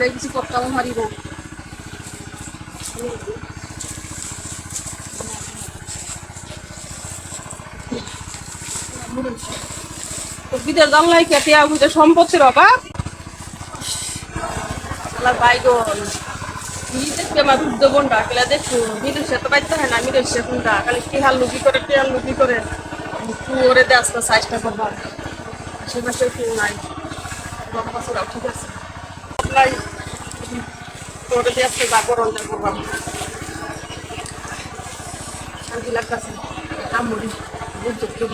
লাগে কিছু করতাম হারিব বিদেশ জানলাই খেতে সম্পত্তির অভাব। আমার বুদ্ধ বোনটা কেলা দেখছ বিদেশে তো বাইতে হয় না বিদেশে কোনটা? খালি টিহাল লুকি করে টিহাল লুকি করে? কুয়োরে দিয়ে আসতে সাইজটা করব। আশেপাশে কেউ নাই। ঠিক আছে। নাই কুয়োরে দিয়ে আসতে বা গরমটা করব শান্তি লাগতেছে। আমরি বুঝতে কেউ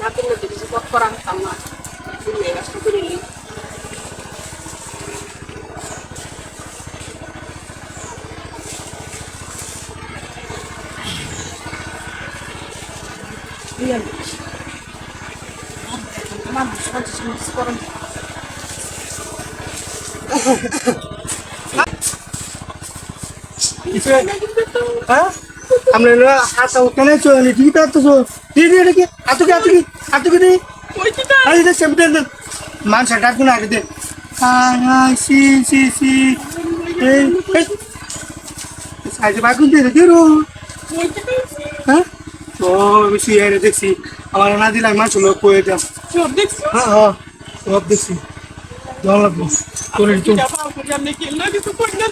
না করলে তো কিছু করা হতাম না কাজটা করে নিই আমার পঞ্চাশ মিনিট করেন আমরা হাত কেন চলে ঠিক তো দিয়ে দিয়ে রেখে হাত কি হাত কি হাত কি দিয়ে আরে দে সেম দে মান সাটা কোন আগে দে সি সি সি এই সাইজে বাগুন দিয়ে দে রো ও বেশি এর দেখছি। আমার না দিলে আমি মাছ লোক কয়ে দাম সব দেখছ হ্যাঁ হ্যাঁ সব লাগবো। আপনি কিনলে কিছু করি না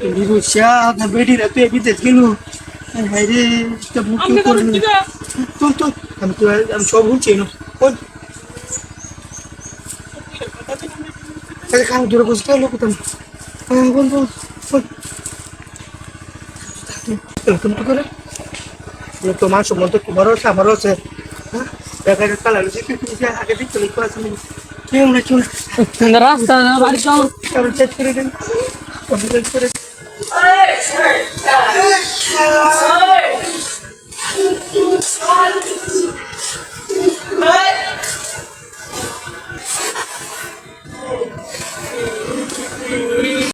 এদিকে বসিয়া আপনার বেটি রাতে বিদেশ গেল ভাই রে এটা বুক আপনি করে করেন কি না চল চল আমি তো আমি সব বলছি না বল তাহলে খারাপ দূরে বসে তাহলে কোথাও হ্যাঁ বল বল বল। তুমি করে? তোমার সম্বন্ধে তোমারও আছে আমারও আছে। হ্যাঁ? দেখা যাক কালার আগে দিক তুমি করে কেউ না কেউ না রাস্তা বাড়ি যাও কারণ চেক করে দেন। কমপ্লিট করে